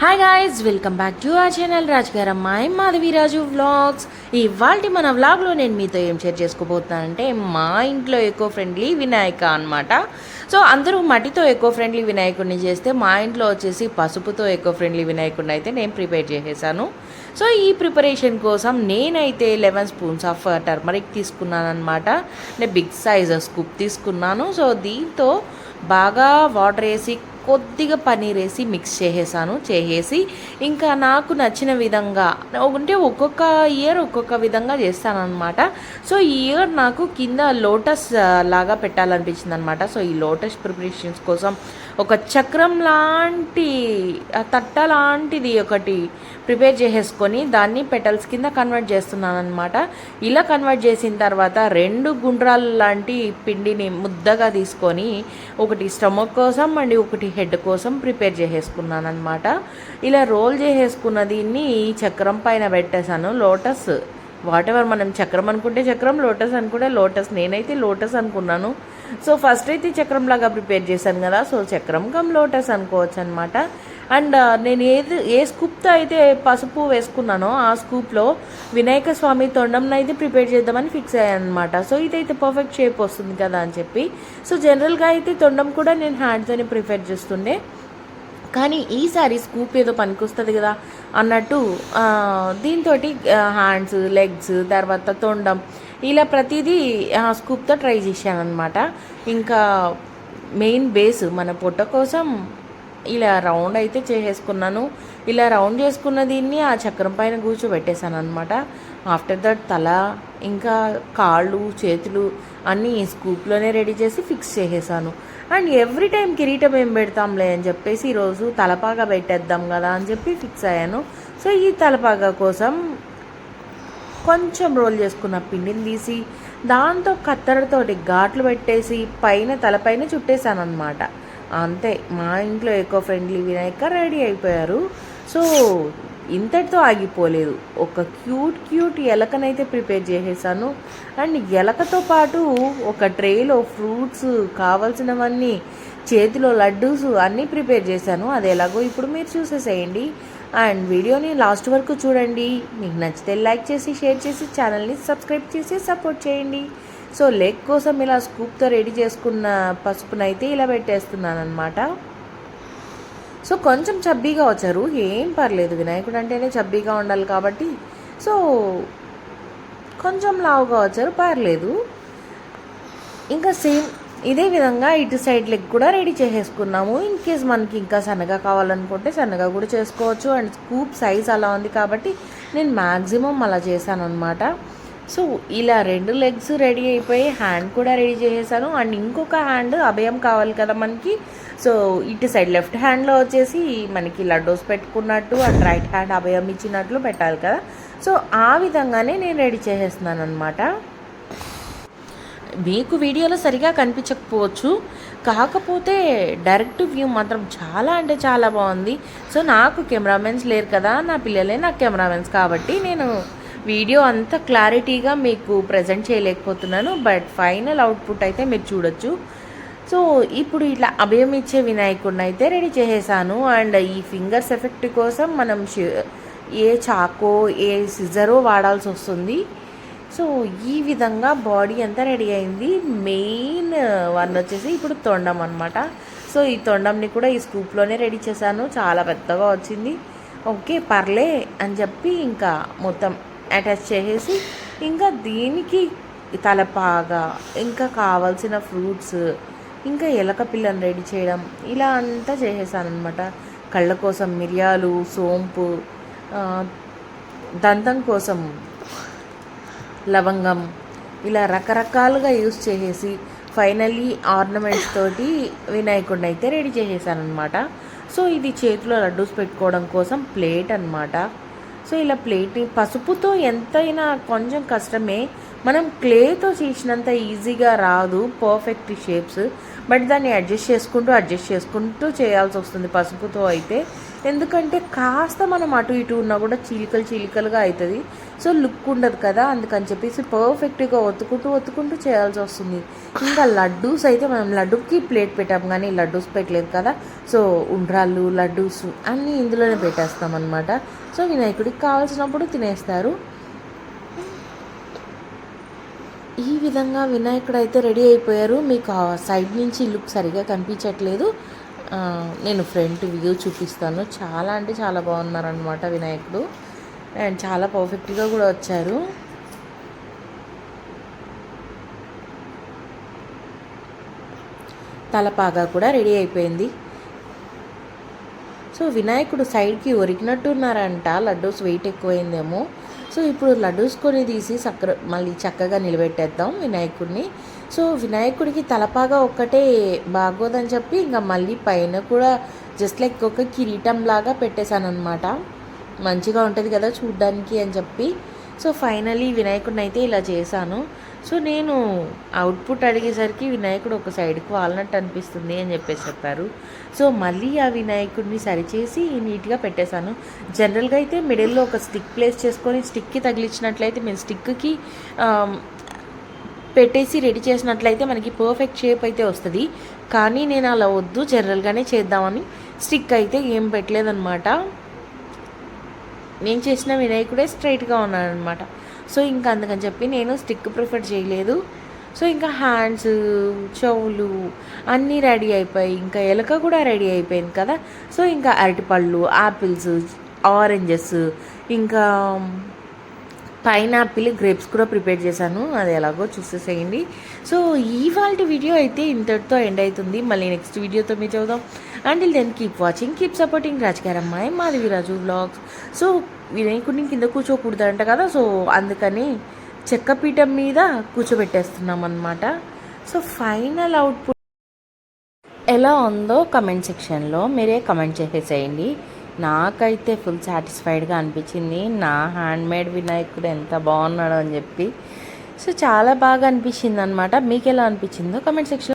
Hi guys welcome back to ఆ channel రాజుగారు అమ్మాయి మాధవీరాజు వ్లాగ్స్ ఇవాళ మన వ్లాగ్లో నేను మీతో ఏం షేర్ చేసుకోబోతున్నానంటే మా ఇంట్లో ఎకో ఫ్రెండ్లీ వినాయక అన్నమాట. సో అందరూ మట్టితో ఎకో ఫ్రెండ్లీ వినాయకుడిని చేస్తే మా ఇంట్లో వచ్చేసి పసుపుతో ఎకో ఫ్రెండ్లీ వినాయకుడిని అయితే నేను ప్రిపేర్ చేసేసాను. సో ఈ ప్రిపరేషన్ కోసం నేనైతే లెవెన్ స్పూన్స్ ఆఫ్ టర్మరిక్ తీసుకున్నాను అనమాట నేను బిగ్ సైజ్ స్కూప్ తీసుకున్నాను. సో దీంతో బాగా వాటర్ వేసి కొద్దిగా పన్నీర్ వేసి మిక్స్ చేసేసాను చేసేసి ఇంకా నాకు నచ్చిన విధంగా అంటే ఒక్కొక్క ఇయర్ ఒక్కొక్క విధంగా చేస్తాను అనమాట సో ఈ ఇయర్ నాకు కింద లోటస్ లాగా పెట్టాలనిపించింది అనమాట సో ఈ లోటస్ ప్రిపరేషన్స్ కోసం ఒక చక్రం లాంటి తట్ట లాంటిది ఒకటి ప్రిపేర్ చేసేసుకొని దాన్ని పెటల్స్ కింద కన్వర్ట్ చేస్తున్నాను అనమాట ఇలా కన్వర్ట్ చేసిన తర్వాత రెండు గుండ్రాలు లాంటి పిండిని ముద్దగా తీసుకొని ఒకటి స్టమక్ కోసం అండ్ ఒకటి హెడ్ కోసం ప్రిపేర్ చేసేసుకున్నాను అనమాట ఇలా రోల్ చేసేసుకున్న దీన్ని ఈ చక్రం పైన పెట్టేశాను లోటస్. వాట్ ఎవర్ మనం చక్రం అనుకుంటే చక్రం లోటస్ అనుకుంటే లోటస్. నేనైతే లోటస్ అనుకున్నాను. సో ఫస్ట్ అయితే చక్రం లాగా ప్రిపేర్ చేశాను కదా. సో చక్రం కమ్ లోటస్ అనుకోవచ్చు అనమాట అండ్ నేను ఏది ఏ స్కూప్తో అయితే పసుపు వేసుకున్నానో ఆ స్కూప్లో వినాయక స్వామి తొండంను అయితే ప్రిపేర్ చేద్దామని ఫిక్స్ అయ్యాను అనమాట సో ఇదైతే పర్ఫెక్ట్ షేప్ వస్తుంది కదా అని చెప్పి. సో జనరల్గా అయితే తొండం కూడా నేను హ్యాండ్తోనే ప్రిపేర్ చేస్తుండే. కానీ ఈసారి స్కూప్ ఏదో పనికొస్తుంది కదా అన్నట్టు దీంతో హ్యాండ్స్ లెగ్స్ తర్వాత తొండం ఇలా ప్రతిదీ స్కూప్తో ట్రై చేశాను అనమాట ఇంకా మెయిన్ బేస్ మన పొట్ట కోసం ఇలా రౌండ్ అయితే చేసేసుకున్నాను. ఇలా రౌండ్ చేసుకున్న దీన్ని ఆ చక్రం పైన కూర్చోబెట్టేశాను అనమాట ఆఫ్టర్ దట్ తల ఇంకా కాళ్ళు చేతులు అన్నీ ఈ స్కూప్లోనే రెడీ చేసి ఫిక్స్ చేసేసాను. అండ్ ఎవ్రీ టైం కిరీటం ఏం పెడతాంలే అని చెప్పేసి ఈరోజు తలపాగా పెట్టేద్దాం కదా అని చెప్పి ఫిక్స్ అయ్యాను. సో ఈ తలపాగా కోసం కొంచెం రోల్ చేసుకున్న పిండిని తీసి దాంతో కత్తెరతోటి ఘాట్లు పెట్టేసి పైన తలపైన చుట్టేశాను అనమాట అంతే మా ఇంట్లో ఎకో ఫ్రెండ్లీ వినాయక రెడీ అయిపోయారు. సో ఇంతటితో ఆగిపోలేదు. ఒక క్యూట్ క్యూట్ ఎలకనైతే ప్రిపేర్ చేసేసాను. అండ్ ఎలకతో పాటు ఒక ట్రేలో ఫ్రూట్స్ కావాల్సినవన్నీ చేతిలో లడ్డూస్ అన్నీ ప్రిపేర్ చేశాను. అది ఎలాగో ఇప్పుడు మీరు చూసేసేయండి. అండ్ వీడియోని లాస్ట్ వరకు చూడండి. మీకు నచ్చితే లైక్ చేసి షేర్ చేసి ఛానల్ని సబ్స్క్రైబ్ చేసి సపోర్ట్ చేయండి. సో లెగ్ కోసం ఇలా స్కూప్తో రెడీ చేసుకున్న పసుపునైతే ఇలా పెట్టేస్తున్నాను అనమాట సో కొంచెం చబ్బీగా వచ్చారు. ఏం పర్లేదు వినాయకుడు అంటేనే చబ్బీగా ఉండాలి కాబట్టి. సో కొంచెం లావుగా వచ్చారు పర్లేదు. ఇంకా సేమ్ ఇదే విధంగా ఇటు సైడ్ లెగ్ కూడా రెడీ చేసేసుకున్నాము. ఇన్ కేస్ మనకి ఇంకా సన్నగా కావాలనుకుంటే సన్నగా కూడా చేసుకోవచ్చు. అండ్ స్కూప్ సైజ్ అలా ఉంది కాబట్టి నేను మ్యాక్సిమం అలా చేశాను అనమాట సో ఇలా రెండు లెగ్స్ రెడీ అయిపోయి హ్యాండ్ కూడా రెడీ చేసేసాను. అండ్ ఇంకొక హ్యాండ్ అభయం కావాలి కదా మనకి. సో ఇటు సైడ్ లెఫ్ట్ హ్యాండ్లో వచ్చేసి మనకి లడ్డూస్ పెట్టుకున్నట్టు అండ్ రైట్ హ్యాండ్ అభయం ఇచ్చినట్లు పెట్టాలి కదా. సో ఆ విధంగానే నేను రెడీ చేసేస్తున్నాను అనమాట మీకు వీడియోలో సరిగా కనిపించకపోవచ్చు. కాకపోతే డైరెక్ట్ వ్యూ మాత్రం చాలా అంటే చాలా బాగుంది. సో నాకు కెమెరామెన్స్ లేరు కదా. నా పిల్లలే నాకు కెమెరామెన్స్ కాబట్టి నేను వీడియో అంత క్లారిటీగా మీకు ప్రజెంట్ చేయలేకపోతున్నాను బట్ ఫైనల్ అవుట్పుట్ అయితే మీరు చూడొచ్చు. సో ఇప్పుడు ఇట్లా అభయం ఇచ్చే వినాయకుడిని అయితే రెడీ చేసేసాను. అండ్ ఈ ఫింగర్స్ ఎఫెక్ట్ కోసం మనం ఏ చాకో ఏ సిజరో వాడాల్సి వస్తుంది. సో ఈ విధంగా బాడీ అంతా రెడీ అయింది. మెయిన్ వన్ uh, వచ్చేసి ఇప్పుడు తొండం అనమాట సో ఈ తొండంని కూడా ఈ స్కూప్లోనే రెడీ చేశాను. చాలా పెద్దగా వచ్చింది. ఓకే పర్లే అని చెప్పి ఇంకా మొత్తం అటాచ్ చేసేసి ఇంకా దీనికి తలపాగా ఇంకా కావాల్సిన ఫ్రూట్స్ ఇంకా ఎలక పిల్లని రెడీ చేయడం ఇలా అంతా చేసేసాను అనమాట కళ్ళ కోసం మిరియాలు సోంపు దంతం కోసం లవంగం ఇలా రకరకాలుగా యూస్ చేసేసి ఫైనల్లీ ఆర్నమెంట్స్ తోటి వినాయకుడిని అయితే రెడీ చేసేసాను అనమాట సో ఇది చేతిలో లడ్డూస్ పెట్టుకోవడం కోసం ప్లేట్ అన్నమాట. సో ఇలా ప్లేట్ పసుపుతో ఎంతైనా కొంచెం కష్టమే. మనం క్లేతో చేసినంత ఈజీగా రాదు పర్ఫెక్ట్ షేప్స్. బట్ దాన్ని అడ్జస్ట్ చేసుకుంటూ అడ్జస్ట్ చేసుకుంటూ చేయాల్సి వస్తుంది పసుపుతో అయితే. ఎందుకంటే కాస్త మనం అటు ఇటు ఉన్నా కూడా చీలికలు చీలికలుగా అవుతుంది. సో లుక్ ఉండదు కదా అందుకని చెప్పేసి పర్ఫెక్ట్గా ఒత్తుకుంటూ ఒత్తుకుంటూ చేయాల్సి వస్తుంది. ఇంకా లడ్డూస్ అయితే మనం లడ్డూకి ప్లేట్ పెట్టాం కానీ లడ్డూస్ పెట్టలేదు కదా. సో ఉండ్రాళ్ళు లడ్డూస్ అన్నీ ఇందులోనే పెట్టేస్తాం అనమాట సో వినాయకుడికి కావాల్సినప్పుడు తినేస్తారు. ఈ విధంగా వినాయకుడు అయితే రెడీ అయిపోయారు. మీకు సైడ్ నుంచి లుక్ సరిగా కనిపించట్లేదు. నేను ఫ్రంట్ వ్యూ చూపిస్తాను. చాలా అంటే చాలా బాగున్నారనమాట వినాయకుడు. అండ్ చాలా పర్ఫెక్ట్గా కూడా వచ్చారు. తలపాగా కూడా రెడీ అయిపోయింది. సో వినాయకుడు సైడ్కి ఒరిగినట్టు ఉన్నారంట లడ్డూస్ వెయిట్ ఎక్కువైందేమో. సో ఇప్పుడు లడ్డూస్ కొని తీసి చక్కర మళ్ళీ చక్కగా నిలబెట్టేద్దాం వినాయకుడిని. సో వినాయకుడికి తలపాగా ఒక్కటే బాగోదని చెప్పి ఇంకా మళ్ళీ పైన కూడా జస్ట్ లైక్ ఒక కిరీటం లాగా పెట్టేశానమాట మంచిగా ఉంటుంది కదా చూడ్డానికి అని చెప్పి. సో ఫైనలీ వినాయకుడిని అయితే ఇలా చేశాను. సో నేను అవుట్పుట్ అడిగేసరికి వినాయకుడు ఒక సైడ్కి వాలినట్టు అనిపిస్తుంది అని చెప్పేసి చెప్పారు. సో మళ్ళీ ఆ వినాయకుడిని సరిచేసి నీట్గా పెట్టేశాను. జనరల్గా అయితే మిడిల్లో ఒక స్టిక్ ప్లేస్ చేసుకొని స్టిక్కి తగిలించినట్లయితే మేము స్టిక్కి పెట్టేసి రెడీ చేసినట్లయితే మనకి పర్ఫెక్ట్ షేప్ అయితే వస్తుంది. కానీ నేను అలా వద్దు జనరల్గానే చేద్దామని స్టిక్ అయితే ఏం పెట్టలేదన్నమాట. నేను చేసిన వినాయకుడే స్ట్రైట్గా ఉన్నాను అనమాట సో ఇంకా అందుకని చెప్పి నేను స్టిక్ ప్రిఫర్ చేయలేదు. సో ఇంకా హ్యాండ్స్ చెవులు అన్నీ రెడీ అయిపోయి ఇంకా ఎలక కూడా రెడీ అయిపోయింది కదా. సో ఇంకా అరటిపళ్ళు యాపిల్స్ ఆరెంజెస్ ఇంకా పైనాపిల్ గ్రేప్స్ కూడా ప్రిపేర్ చేశాను. అది ఎలాగో చూసేసేయండి. సో ఇవాళ వీడియో అయితే ఇంతటితో ఎండ్ అవుతుంది మళ్ళీ నెక్స్ట్ వీడియోతో మీ చూద్దాం and then keep watching keep supporting రాజకారమ్మాయి Madhavi Raju vlogs so వినాయకుడిని కింద కూర్చోకూడదంట కదా. సో అందుకని చెక్కపీఠం మీద కూర్చోబెట్టేస్తున్నాం అనమాట సో ఫైనల్ అవుట్పుట్ ఎలా ఉందో కమెంట్ సెక్షన్లో మీరే కమెంట్ చేసేసేయండి. నాకైతే ఫుల్ సాటిస్ఫైడ్గా అనిపించింది. నా హ్యాండ్మేడ్ వినాయకుడు ఎంత బాగున్నాడో అని చెప్పి. సో చాలా బాగా అనిపించింది అనమాట మీకు ఎలా అనిపించిందో కమెంట్ సెక్షన్